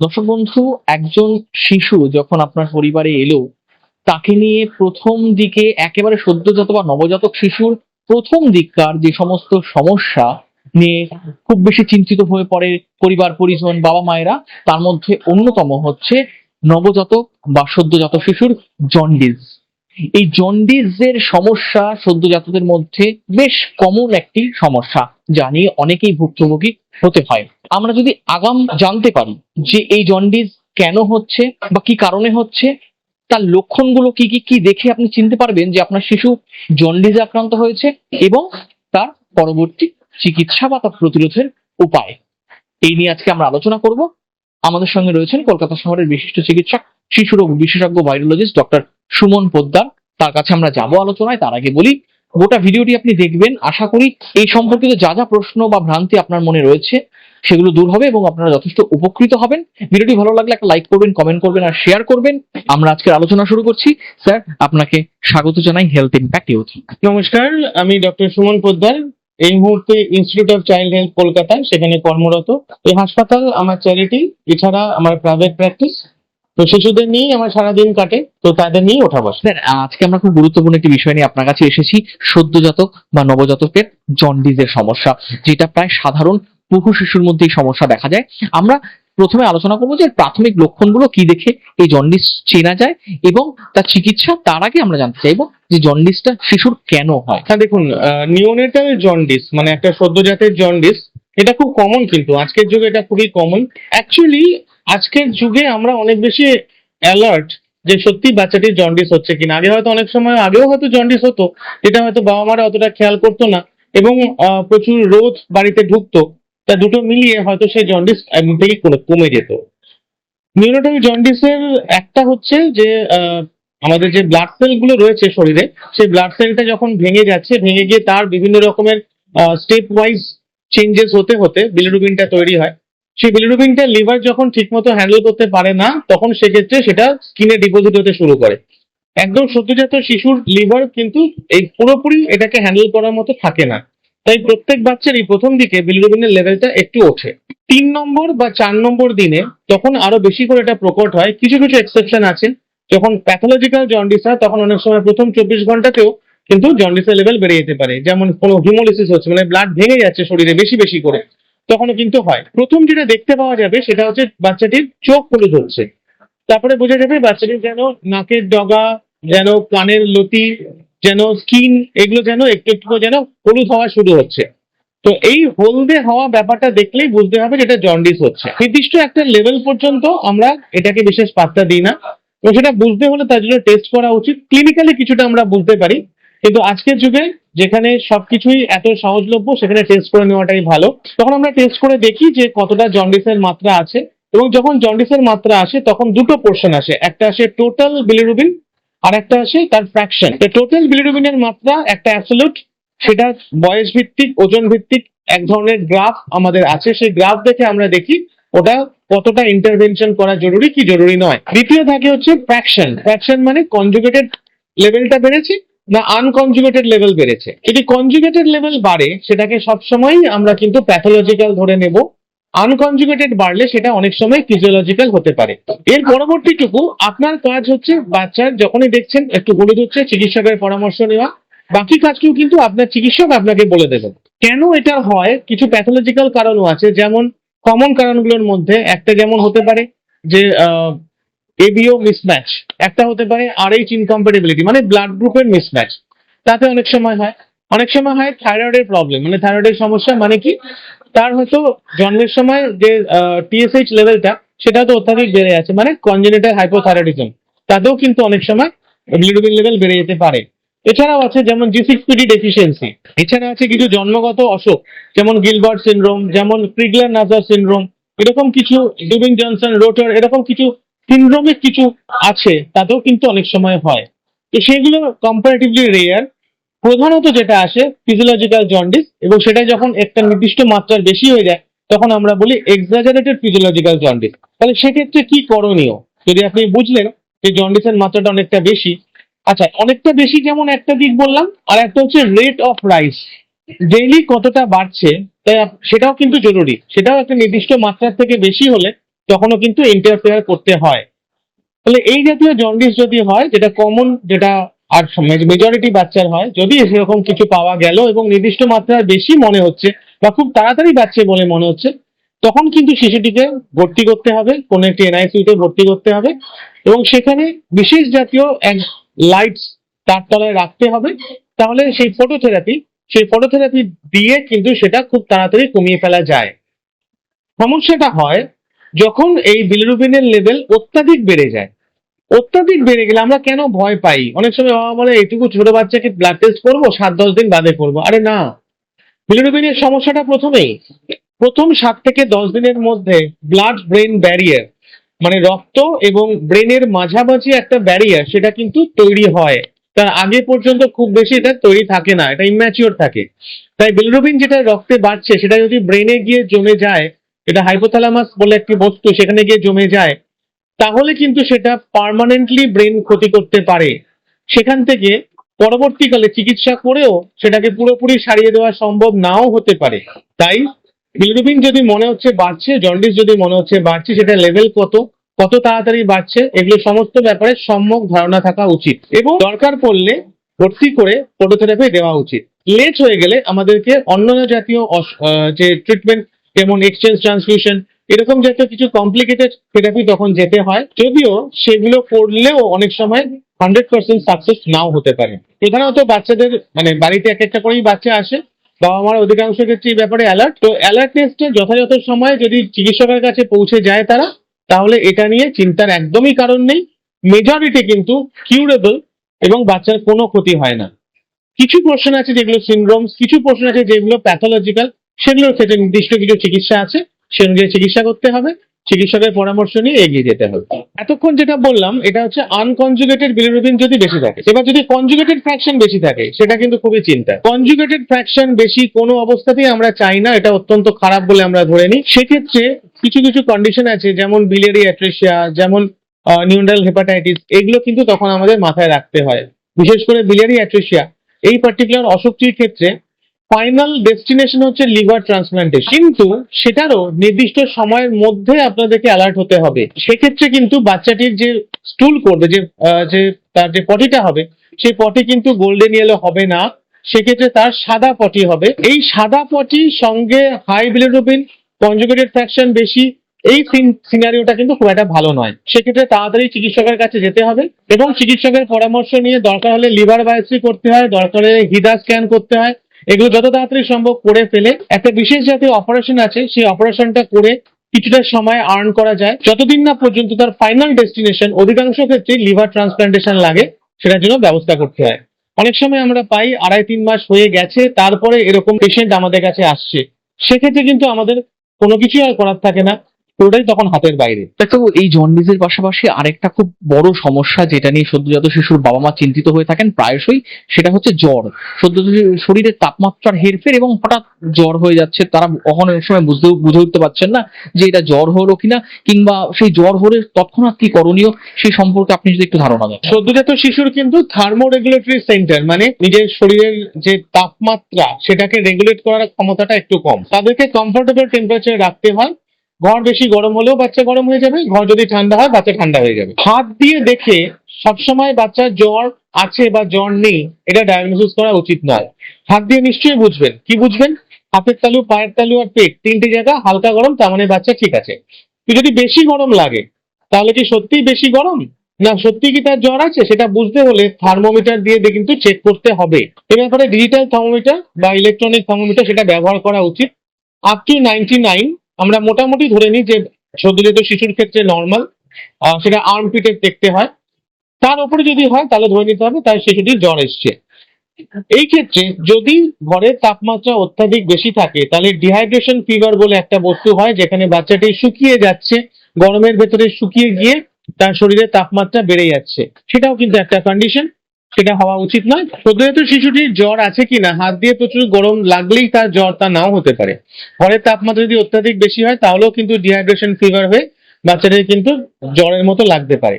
দর্শক বন্ধু, একজন শিশু যখন আপনার পরিবারে এলো, তাকে নিয়ে প্রথম দিকে একেবারে সদ্যজাত বা নবজাতক শিশুর প্রথম দিককার যে সমস্ত সমস্যা নিয়ে খুব বেশি চিন্তিত হয়ে পড়ে পরিবার, পরিজন, বাবা মায়েরা, তার মধ্যে অন্যতম হচ্ছে নবজাতক বা সদ্যজাত শিশুর জন্ডিস। এই জন্ডিসের সমস্যা সদ্যজাতদের মধ্যে বেশ কমন একটি সমস্যা। যা নিয়ে অনেকেই ভুক্তভোগী হতে হয়। আমরা যদি আগাম জানতে পারি যে এই জন্ডিস কেন হচ্ছে বা কি কারণে হচ্ছে, তার লক্ষণগুলো কি কি কি দেখে আপনি চিনতে পারবেন যে আপনার শিশু জন্ডিসে আক্রান্ত হয়েছে এবং তার পরবর্তী চিকিৎসা বা তার প্রতিরোধের উপায়। এই নিয়ে আজকে আমরা আলোচনা করব। আমাদের সঙ্গে রয়েছেন কলকাতা শহরের বিশিষ্ট চিকিৎসক, শিশু রোগ বিশেষজ্ঞ ভাইরোলজিস্ট ডক্টর সুমন পোদ্দার। তার কাছে আমরা যাব আলোচনায়, তার আগে বলি গোটা ভিডিওটি আপনি দেখবেন। আশা করি এই সম্পর্কিত যা যা প্রশ্ন বা ভ্রান্তি আপনার মনে রয়েছে, সেগুলো দূর হবে এবং আপনারা যথেষ্ট উপকৃত হবেন। ভিডিওটি ভালো লাগলে একটা লাইক করবেন কমেন্ট করবেন আর শেয়ার করবেন। আমরা আজকের আলোচনা শুরু করছি। স্যার, আপনাকে স্বাগত জানাই হেলথ ইম্প্যাক্ট ইউথ নমস্কার, আমি ডক্টর সুমন পোদ্দার। এই মুহূর্তে institute of child health Kolkata সেখানে কর্মরত। এই হাসপাতাল আমার চ্যারিটি এছাড়া আমার প্রাইভেট প্র্যাকটিস তো শিশুদের নিয়েই আমার সারাদিন কাটে তো তাদের নিয়েই ওঠা বসে। স্যার আজকে আমরা খুব গুরুত্বপূর্ণ একটি বিষয় নিয়ে আপনার কাছে এসেছি সদ্যজাতক বা নবজাতকের জন্ডিসের সমস্যা যেটা প্রায় সাধারণ বহু শিশুর মধ্যে এই সমস্যা দেখা যায়। আমরা প্রথমে আলোচনা করব যে প্রাথমিক লক্ষণগুলো কি দেখে এই জন্ডিস চেনা যায় এবং তার চিকিৎসা তার আগে আমরা জানতে চাইব যে জন্ডিসটা শিশুর কেন হয়। হ্যাঁ দেখুন নিওনেটাল জন্ডিস মানে একটা সদ্যজাতের জন্ডিস এটা খুব কমন কিন্তু আজকের যুগে এটা খুবই কমন অ্যাকচুয়ালি আজকের যুগে আমরা অনেক বেশি অ্যালার্ট যে সত্যি বাচ্চাটির জন্ডিস হচ্ছে কিনা। আগে হয়তো অনেক সময়, আগেও হয়তো জন্ডিস হতো, যেটা হয়তো বাবা মারা অতটা খেয়াল করতো না, এবং প্রচুর রোদ বাড়িতে ঢুকতো, তা দুটো মিলিয়ে হয়তো সেই জন্ডিস একদিন থেকে কমে- যেত। নিউরোটাল জন্ডিসের একটা হচ্ছে যে আমাদের যে ব্লাড সেলগুলো রয়েছে শরীরে, সেই ব্লাড সেলটা যখন ভেঙে যাচ্ছে, ভেঙে গিয়ে তার বিভিন্ন রকমের স্টেপ ওয়াইজ চেঞ্জেস হতে হতে বিলিরুবিনটা তৈরি হয়। সেই বিলিরুবিনটা লিভার যখন ঠিকমতো হ্যান্ডেল করতে পারে না, তখন সেক্ষেত্রে সেটা স্কিনে ডিপোজিট হতে শুরু করে। একদম সদ্যজাত শিশুর লিভার কিন্তু এই পুরোপুরি এটাকে হ্যান্ডেল করার মতো থাকে না। তাই প্রত্যেক বাচ্চারই প্রথম দিকে বিলিরুবিনের লেভেলটা একটু ওঠে। তিন নম্বর বা চার নম্বর দিনে তখন আরও বেশি করে এটা প্রকট হয়। কিছু কিছু এক্সেপশন আছে। যখন প্যাথোলজিক্যাল জন্ডিস হয়, তখন অনেক সময় প্রথম চব্বিশ ঘন্টাতেও কিন্তু জন্ডিসের লেভেল বেড়ে যেতে পারে। যেমন কোনো হিমোলিসিস হচ্ছে মানে ব্লাড ভেঙে যাচ্ছে শরীরে বেশি বেশি করে। তখনও কিন্তু হয়। প্রথম যেটা দেখতে পাওয়া যাবে সেটা হচ্ছে বাচ্চাটির চোখ হলুদ হচ্ছে। তারপরে বোঝা যাবে বাচ্চাটির যেন নাকের ডগা, যেন কানের লতি, যেন স্কিন, এগুলো যেন একটু একটু যেন হলুদ হওয়া শুরু হচ্ছে। তো এই হলদে হওয়া ব্যাপারটা দেখলেই বুঝতে হবে যে এটা জন্ডিস হচ্ছে। নির্দিষ্ট একটা লেভেল পর্যন্ত আমরা এটাকে বিশেষ পাত্তা দিই না। তো সেটা বুঝতে হলে তার জন্য টেস্ট করা উচিত। ক্লিনিক্যালি কিছুটা আমরা বুঝতে পারি। কিন্তু আজকের যুগে যেখানে সবকিছুই এত সহজলভ্য, সেখানে টেস্ট করে নেওয়াটাই ভালো। তখন আমরা টেস্ট করে দেখি যে কতটা জন্ডিসের মাত্রা আছে এবং যখন জন্ডিসের মাত্রা আসে, তখন দুটো পোর্শন আসে। একটা আসে টোটাল বিলিরুবিন আর একটা আসে তার ফ্র্যাকশন টোটাল বিলিরুবিনের মাত্রা একটা অ্যাবসোলুট সেটা বয়স ভিত্তিক ওজন ভিত্তিক এক ধরনের গ্রাফ আমাদের আছে। সেই গ্রাফ দেখে আমরা দেখি ওটা কতটা ইন্টারভেনশন করা জরুরি, কি জরুরি নয়। দ্বিতীয় থাকে হচ্ছে ফ্র্যাকশন ফ্র্যাকশন মানে কনজুগেটেড লেভেলটা বেড়েছে না আনকনজুগেটেড লেভেল বেড়েছে। যদি কনজুগেটেড লেভেল বাড়ে, সেটাকে সবসময়ই আমরা কিন্তু প্যাথোলজিক্যাল ধরে নেব। আনকনজুগেটেড বাড়লে সেটা অনেক সময় ফিজিওলজিক্যাল হতে পারে। এর পরবর্তীটুকু আপনার কাজ হচ্ছে বাচ্চার যখনই দেখছেন, একটু হলুদ হচ্ছে, চিকিৎসকের পরামর্শ নেওয়া। বাকি কাজকেও কিন্তু আপনার চিকিৎসক আপনাকে বলে দেবেন কেন এটা হয়? কিছু প্যাথোলজিক্যাল কারণও আছে। যেমন কমন কারণগুলোর মধ্যে একটা যেমন হতে পারে যে এবিও মিসম্যাচ একটা হতে পারে আর এইচ ইনকম্পেটেবিলিটি মানে ব্লাড গ্রুপের মিসম্যাচ তাতে অনেক সময় হয়। অনেক সময় হয় থাইরয়েডের প্রবলেম মানে থাইরয়েডের সমস্যা মানে কি? তার হয়তো জন্মের সময় যে টিএসএইচ লেভেলটা সেটা তো অত্যাধিক বেড়ে আছে মানে কনজেনিটাল হাইপোথাইরয়েডিজম তাতেও কিন্তু অনেক সময় বিলিরুবিন লেভেল বেড়ে যেতে পারে। এছাড়াও আছে যেমন জি সিক্স পিডি ডেফিসিয়েন্সি এছাড়া আছে কিছু জন্মগত অসুখ, যেমন গিলবার্ট সিনড্রোম যেমন ক্রিগলার নাজার সিনড্রোম এরকম কিছু ডুবিং জনসন রোটার এরকম কিছু সিনড্রোমিক কিছু আছে, তাতেও কিন্তু অনেক সময় হয়। তো সেগুলো কম্পারেটিভলি রেয়ার প্রধানত যেটা আসে ফিজিওলজিক্যাল জন্ডিস এবং সেটা যখন একটা নির্দিষ্ট মাত্রার বেশি হয়ে যায়, তখন আমরা বলি এক্সাজারেটেড ফিজিওলজিক্যাল জন্ডিস তাহলে সেক্ষেত্রে কি করণীয়? যদি আপনি বুঝলেন যে জন্ডিসের মাত্রাটা অনেকটা বেশি। আচ্ছা অনেকটা বেশি যেমন একটা দিক বললাম, আর একটা হচ্ছে রেট অফ রাইস ডেইলি কতটা বাড়ছে তাই সেটাও কিন্তু জরুরি। সেটাও একটা নির্দিষ্ট মাত্রার থেকে বেশি হলে তখনও কিন্তু ইন্টারফেয়ার করতে হয়। তাহলে এই জাতীয় জন্ডিস যদি হয়, যেটা কমন যেটা আর মেজরিটি বাচ্চার হয়, যদি সেরকম কিছু পাওয়া গেল এবং নির্দিষ্ট মাত্রায় বেশি মনে হচ্ছে বা খুব তাড়াতাড়ি বাচ্চা বলে মনে হচ্ছে, তখন কিন্তু শিশুটিকে ভর্তি করতে হবে, কোনো একটি এনআইসিউতে ভর্তি করতে হবে এবং সেখানে বিশেষ জাতীয় এক লাইটস তার তলায় রাখতে হবে। তাহলে সেই ফটোথেরাপি সেই ফটোথেরাপি দিয়ে কিন্তু সেটা খুব তাড়াতাড়ি কমিয়ে ফেলা যায়। সমস্যাটা হয় যখন এই বিলিরুবিনের লেভেল অত্যাধিক বেড়ে যায়, অত্যাধিক বেড়ে গেলে আমরা কেন ভয় পাই? অনেক সময় বাবা বলে, এইটুকু ছোট বাচ্চাকে ব্লাড টেস্ট করব, সাত, দশ দিন বাদে করব। আরে না বিলিরুবিনের সমস্যাটা প্রথমেই, প্রথম সাত থেকে দশ দিনের মধ্যে ব্লাড ব্রেন ব্যারিয়ার মানে রক্ত এবং ব্রেনের মাঝামাঝি একটা ব্যারিয়ার সেটা কিন্তু তৈরি হয়। তার আগে পর্যন্ত খুব বেশি এটা তৈরি থাকে না, এটা ইম্যাচিওর থাকে। তাই বিলিরুবিন যেটা রক্তে বাড়ছে, সেটা যদি ব্রেনে গিয়ে জমে যায় এটা হাইপোথ্যালামাস বলে একটি বস্তু সেখানে গিয়ে জমে যায়, তাহলে কিন্তু সেটা পার্মানেন্টলি ব্রেন ক্ষতি করতে পারে। সেখান থেকে পরবর্তীকালে চিকিৎসা করেও সেটাকে পুরোপুরি সারিয়ে দেওয়া সম্ভব নাও হতে পারে। তাই বিলিরুবিন যদি মনে হচ্ছে বাড়ছে জন্ডিস যদি মনে হচ্ছে বাড়ছে সেটা লেভেল কত কত তাড়াতাড়ি বাড়ছে, এগুলো সমস্ত ব্যাপারে সম্যক ধারণা থাকা উচিত এবং দরকার পড়লে ভর্তি করে ফটোথেরাপি দেওয়া উচিত। লেট হয়ে গেলে আমাদেরকে অন্যান্য জাতীয় যে ট্রিটমেন্ট যেমন এক্সচেঞ্জ ট্রান্সফিউশন এরকম জাতীয় কিছু কমপ্লিকেটেড থেরাপি তখন যেতে হয়। যদিও সেগুলো করলেও অনেক সময় হান্ড্রেড পার্সেন্ট সাকসেস নাও হতে পারে। প্রধানত বাচ্চাদের মানে বাড়িতে এক একটা করেই বাচ্চা আসে বাবা মার অধিকাংশ ক্ষেত্রে এই ব্যাপারে অ্যালার্ট তো অ্যালার্টনেসটা যথাযথ সময়ে যদি চিকিৎসকের কাছে পৌঁছে যায় তারা, তাহলে এটা নিয়ে চিন্তার একদমই কারণ নেই। মেজরিটি কিন্তু কিউরেবল এবং বাচ্চার কোনো ক্ষতি হয় না। কিছু পোর্শন আছে যেগুলো সিনড্রোমস কিছু পোর্শন আছে যেগুলো প্যাথোলজিক্যাল সেগুলোর ক্ষেত্রে নির্দিষ্ট কিছু চিকিৎসা আছে, সে অনুযায়ী চিকিৎসা করতে হবে, চিকিৎসকের পরামর্শ নিয়ে এগিয়ে যেতে হবে। এতক্ষণ যেটা বললাম, এটা হচ্ছে আনকনজুগেটেড বিলিরুবিন যদি বেশি থাকে, এবার যদি কনজুগেটেড ফ্র্যাকশন বেশি থাকে, সেটা কিন্তু খুবই চিন্তা। কনজুগেটেড ফ্র্যাকশন বেশি কোনো অবস্থাতেই আমরা চাই না, এটা অত্যন্ত খারাপ বলে আমরা ধরে নিই। সেক্ষেত্রে কিছু কিছু কন্ডিশন আছে, যেমন বিলেরি অ্যাট্রেসিয়া যেমন নিউরাল হেপাটাইটিস এগুলো কিন্তু তখন আমাদের মাথায় রাখতে হয়। বিশেষ করে বিলেরি অ্যাট্রেসিয়া এই পার্টিকুলার অসুখটির ক্ষেত্রে ফাইনাল ডেস্টিনেশন হচ্ছে লিভার ট্রান্সপ্লান্টেশন কিন্তু সেটারও নির্দিষ্ট সময়ের মধ্যে আপনাদেরকে অ্যালার্ট হতে হবে। সেক্ষেত্রে কিন্তু বাচ্চাটির যে স্টুল করবে, যে যে, তার যে পটিটা হবে, সেই পটি কিন্তু গোল্ডেন ইয়েলো হবে না। সেক্ষেত্রে তার সাদা পটি হবে। এই সাদা পটি সঙ্গে হাই বিলিরুবিন কনজুগেটেড ফ্র্যাকশন বেশি, এই সিনারিওটা কিন্তু খুব একটা ভালো নয়। সেক্ষেত্রে তাড়াতাড়ি চিকিৎসকের কাছে যেতে হবে এবং চিকিৎসকের পরামর্শ নিয়ে দরকার হলে লিভার বায়োপসি করতে হয়, দরকার হলে হিদা স্ক্যান করতে হয়। এগুলো যত তাড়াতাড়ি সম্ভব করে ফেলে। একটা বিশেষ জাতীয় অপারেশন আছে, সেই অপারেশনটা করে কিছুটা সময় আর্ন করা যায়। যতদিন না পর্যন্ত তার ফাইনাল ডেস্টিনেশন অধিকাংশ ক্ষেত্রে লিভার ট্রান্সপ্লান্টেশন লাগে, সেটার জন্য ব্যবস্থা করতে হয়। অনেক সময় আমরা পাই, আড়াই তিন মাস হয়ে গেছে, তারপরে এরকম পেশেন্ট আমাদের কাছে আসছে। সেক্ষেত্রে কিন্তু আমাদের কোনো কিছুই আর করার থাকে না। পুরোটাই তখন হাতের বাইরে। ডাক্তারবাবু এই জন্ডিসের পাশাপাশি আরেকটা খুব বড় সমস্যা যেটা নিয়ে সদ্যজাত শিশুর বাবা মা চিন্তিত হয়ে থাকেন প্রায়শই, সেটা হচ্ছে জ্বর। সদ্যজাত শরীরের তাপমাত্রার হেরফের এবং হঠাৎ জ্বর হয়ে যাচ্ছে, তারা অনেক সময় বুঝতে বুঝে উঠতে পারছেন না যে এটা জ্বর হলো কিনা, কিংবা সেই জ্বর হলে তৎক্ষণাৎ কি করণীয়, সেই সম্পর্কে আপনি যদি একটু ধারণা দেন। সদ্যজাত শিশুর কিন্তু থার্মোরেগুলেটরি সেন্টার মানে নিজের শরীরের যে তাপমাত্রা, সেটাকে রেগুলেট করার ক্ষমতাটা একটু কম। তাদেরকে কমফোর্টেবল টেম্পারেচার রাখতে হয় ঘর বেশি গরম হলেও বাচ্চা গরম হয়ে যাবে, ঘর যদি ঠান্ডা হয়, বাচ্চা ঠান্ডা হয়ে যাবে। হাত দিয়ে দেখে সবসময় বাচ্চার জ্বর আছে বা জ্বর নেই, এটা ডায়াগনোসিস করা উচিত নয়। হাত দিয়ে নিশ্চয়ই বুঝবেন। কি বুঝবেন? হাতের তালু, পায়ের তালু আর পেট, তিনটে জায়গা, হালকা গরম, তার মানে বাচ্চা ঠিক আছে। যদি বেশি গরম লাগে, তাহলে কি সত্যিই বেশি গরম? না সত্যি কি তার জ্বর আছে? সেটা বুঝতে হলে থার্মোমিটার দিয়ে কিন্তু চেক করতে হবে। এ ব্যাপারে ডিজিটাল থার্মোমিটার বা ইলেকট্রনিক থার্মোমিটার সেটা ব্যবহার করা উচিত। আপ টু নাইনটি নাইন আমরা মোটামুটি ধরে নিই যে সদ্যজাত শিশুর ক্ষেত্রে নর্মাল সেটা আর্ম পিটে দেখতে হয়। তার উপরে যদি হয়, তাহলে ধরে নিতে হবে তার শিশুটির জ্বর এসছে। এই ক্ষেত্রে যদি ঘরের তাপমাত্রা অত্যাধিক বেশি থাকে, তাহলে ডিহাইড্রেশন ফিভার বলে একটা বস্তু হয়, যেখানে বাচ্চাটি শুকিয়ে যাচ্ছে, গরমের ভেতরে শুকিয়ে গিয়ে তার শরীরের তাপমাত্রা বেড়ে যাচ্ছে। সেটাও কিন্তু একটা কন্ডিশন সেটা হওয়া উচিত নয়। সদ্যজাত শিশুটির জ্বর আছে কিনা, হাত দিয়ে প্রচুর গরম লাগলেই তার জ্বর তা নাও হতে পারে। ঘরের তাপমাত্রা যদি অত্যাধিক বেশি হয়, তাহলেও কিন্তু ডিহাইড্রেশন ফিভার হয়ে বাচ্চাদের কিন্তু জ্বরের মতো লাগতে পারে।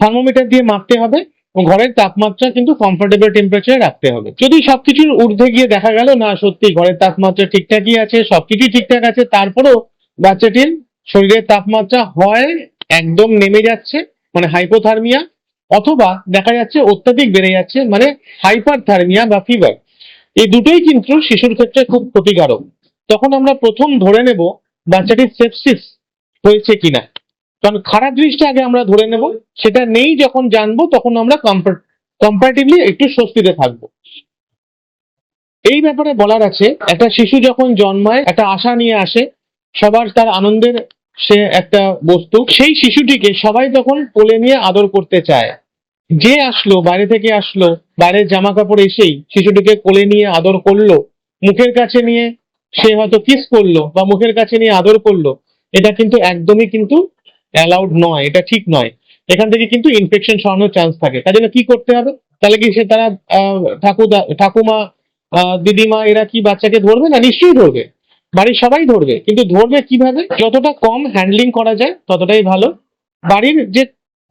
থার্মোমিটার দিয়ে মাপতে হবে ঘরের তাপমাত্রা কিন্তু কমফোর্টেবল টেম্পারেচারে রাখতে হবে। যদি সবকিছুর ঊর্ধ্বে গিয়ে দেখা গেল, না, সত্যি ঘরের তাপমাত্রা ঠিকঠাকই আছে সবকিছু ঠিকঠাক আছে তারপরেও বাচ্চাটির শরীরের তাপমাত্রা হয়, একদম নেমে যাচ্ছে মানে হাইপোথার্মিয়া অথবা দেখা যাচ্ছে অত্যাধিক বেড়ে যাচ্ছে মানে হাইপারথার্মিয়া বা ফিভার এই দুটোই কিন্তু শিশুর ক্ষেত্রে খুব ক্ষতিকারক। তখন আমরা প্রথম ধরে নেব বাচ্চাটির সেপসিস হয়েছে কিনা। কারণ খারাপ জিনিসটা আগে আমরা ধরে নেব, সেটা নেই যখন জানব, তখন আমরা কম্পারেটিভলি একটু স্বস্তিতে থাকব। এই ব্যাপারে বলার আছে, একটা শিশু যখন জন্মায়, একটা আশা নিয়ে আসে, সবার তার আনন্দের সে একটা বস্তু। সেই শিশুটিকে সবাই তখন কোলে নিয়ে আদর করতে চায়। যে আসলো বাইরে থেকে আসলো বাইরের জামা কাপড় এসেই শিশুটিকে কোলে নিয়ে আদর করল। মুখের কাছে নিয়ে সে হয়তো কিস করল বা মুখের কাছে নিয়ে আদর করল। এটা কিন্তু একদমই কিন্তু অ্যালাউড নয় এটা ঠিক নয়। এখান থেকে কিন্তু ইনফেকশন ছড়ানোর চান্স থাকে। তার জন্য কি করতে হবে? তাহলে কি সে তারা আহ, ঠাকুরদা ঠাকুমা দিদিমা এরা কি বাচ্চাকে ধরবে না? নিশ্চয়ই ধরবে। বাড়ির সবাই ধরবে, কিন্তু ধরবে কীভাবে? যতটা কম হ্যান্ডলিং করা যায়, ততটাই ভালো। বাড়ির যে,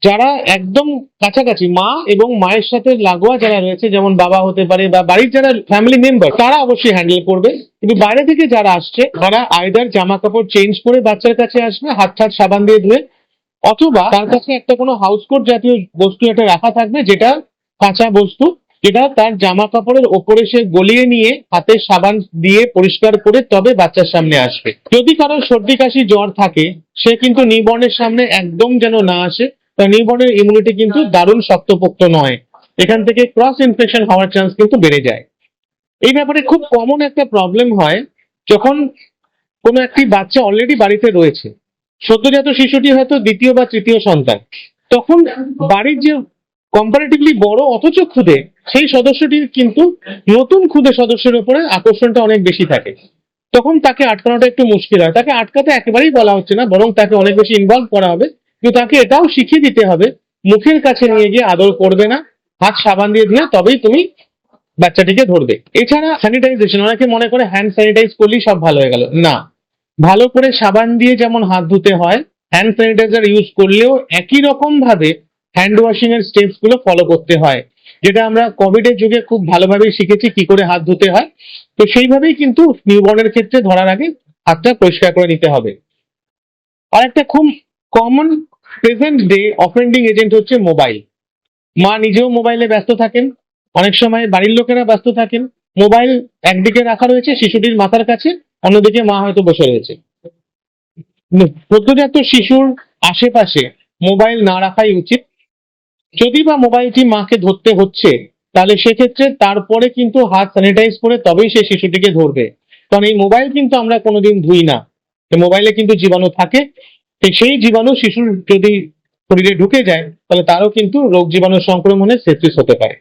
যারা একদম কাছাকাছি, মা এবং মায়ের সাথে লাগোয়া যারা রয়েছে, যেমন বাবা হতে পারে বা বাড়ির যারা ফ্যামিলি মেম্বার তারা অবশ্যই হ্যান্ডেল করবে। কিন্তু বাইরে থেকে যারা আসছে, তারা আয়দার জামা কাপড় চেঞ্জ করে বাচ্চার কাছে আসবে, হাত হাত সাবান দিয়ে ধুয়ে, অথবা তার কাছে একটা কোনো হাউস কোট জাতীয় বস্তু একটা রাখা থাকবে, যেটা কাঁচা বস্তু যেটা তার জামা কাপড়ের ওপরে সে গলিয়ে নিয়ে হাতে সাবান দিয়ে পরিষ্কার করে তবে বাচ্চার সামনে আসবে। যদি কারোর সর্দি কাশি জ্বর থাকে, সে কিন্তু নিবর্ণের সামনে একদম যেন না আসে কারণ নিউবর্নের ইমিউনিটি কিন্তু দারুণ শক্তপোক্ত নয়। এখান থেকে ক্রস ইনফেকশন হওয়ার চান্স কিন্তু বেড়ে যায়। এই ব্যাপারে খুব কমন একটা প্রবলেম হয়, যখন কোনো একটি বাচ্চা অলরেডি বাড়িতে রয়েছে, সদ্যজাত শিশুটি হয়তো দ্বিতীয় বা তৃতীয় সন্তান, তখন বাড়ির যে কম্পারেটিভলি বড় অথচ ক্ষুদে সেই সদস্যটির কিন্তু নতুন ক্ষুদে সদস্যের উপরে আকর্ষণটা অনেক বেশি থাকে। তখন তাকে আটকানোটা একটু মুশকিল হয়। তাকে আটকাতে একেবারেই বলা হচ্ছে না, বরং তাকে অনেক বেশি ইনভলভ করা হবে। কিন্তু তাকে এটাও শিখিয়ে দিতে হবে, মুখের কাছে নিয়ে গিয়ে আদর করবে না, হাত সাবান দিয়ে ধুয়ে তবেই তুমি বাচ্চাটিকে ধরবে। এছাড়া স্যানিটাইজেশন অনেকে মনে করে হ্যান্ড স্যানিটাইজ করলেই সব ভালো হয়ে গেল। না। ভালো করে সাবান দিয়ে যেমন হাত ধুতে হয় হ্যান্ড স্যানিটাইজার ইউজ করলেও একই রকম ভাবে হ্যান্ড ওয়াশিং এর স্টেপসগুলো ফলো করতে হয়। যেটা আমরা কোভিড এর যুগে খুব ভালোভাবে শিখেছি কি করে হাত ধুতে হয়। তো সেইভাবেই কিন্তু নিউবর্নের ক্ষেত্রে ধরার আগে হাতটা পরিষ্কার করে নিতে হবে। আর একটা খুব common present day offending agent হচ্ছে মোবাইল মা নিজেও মোবাইলে ব্যস্ত থাকেন। অনেক সময় বাড়ির লোকেরা ব্যস্ত থাকেন। মোবাইল একদিকে রাখা রয়েছে শিশুটির মাথার কাছে, অন্যদিকে মা হয়তো বসে রয়েছে। সদ্যজাত শিশুর আশেপাশে মোবাইল না রাখাই উচিত। যদি বা মোবাইলটি মাকে ধরতে হচ্ছে, তাহলে সেক্ষেত্রে তারপরে কিন্তু হাত স্যানিটাইজ করে তবেই সে শিশুটিকে ধরবে। কারণ এই মোবাইল কিন্তু আমরা কোনোদিন ধুই না। মোবাইলে কিন্তু জীবাণু থাকে। সেই জীবাণু শিশুর যদি শরীরে ঢুকে যায়, তাহলে তারও কিন্তু রোগ জীবাণু সংক্রমণের সেপ্সিস হতে পারে।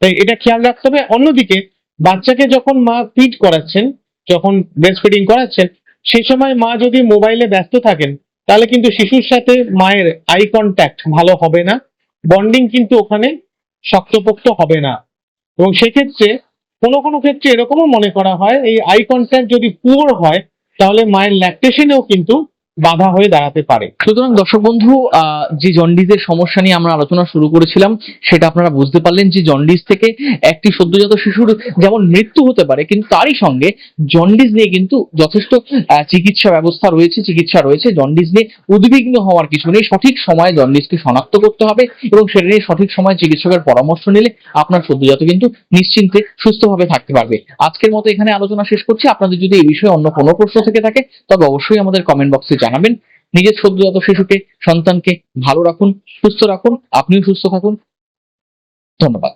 তাই এটা খেয়াল রাখতে হবে। অন্যদিকে, বাচ্চাকে যখন মা ফিড করাচ্ছেন, যখন ব্রেস্ট ফিডিং করাচ্ছেন সেই সময় মা যদি মোবাইলে ব্যস্ত থাকেন, তাহলে কিন্তু শিশুর সাথে মায়ের আই কন্ট্যাক্ট ভালো হবে না। বন্ডিং কিন্তু ওখানে শক্তপোক্ত হবে না। এবং সেক্ষেত্রে কোনো কোনো ক্ষেত্রে এরকমও মনে করা হয়, এই আই কন্ট্যাক্ট যদি পুয়ার হয়, তাহলে মায়ের ল্যাকটেশনেও কিন্তু বাধা হয়ে দাঁড়াতে পারে। সুতরাং দর্শক বন্ধু যে জন্ডিসের সমস্যা নিয়ে আমরা আলোচনা শুরু করেছিলাম, সেটা আপনারা বুঝতে পারলেন যে জন্ডিস থেকে একটি সদ্যজাত শিশুর যেমন মৃত্যু হতে পারে, কিন্তু তারই সঙ্গে জন্ডিস নিয়ে কিন্তু যথেষ্ট চিকিৎসা ব্যবস্থা রয়েছে, চিকিৎসা রয়েছে। জন্ডিস নিয়ে উদ্বিগ্ন হওয়ার কিছু নেই। সঠিক সময়ে জন্ডিসকে শনাক্ত করতে হবে এবং সেটা নিয়ে সঠিক সময়ে চিকিৎসকের পরামর্শ নিলে আপনার সদ্যজাত কিন্তু নিশ্চিন্তে সুস্থভাবে থাকতে পারবে। আজকের মতো এখানে আলোচনা শেষ করছি। আপনাদের যদি এই বিষয়ে অন্য কোনো প্রশ্ন থেকে থাকে, তবে অবশ্যই আমাদের কমেন্ট বক্সে জানাবেন। নিজের সদ্যজাত শিশুকে সন্তানকে ভালো রাখুন সুস্থ রাখুন আপনিও সুস্থ থাকুন। ধন্যবাদ।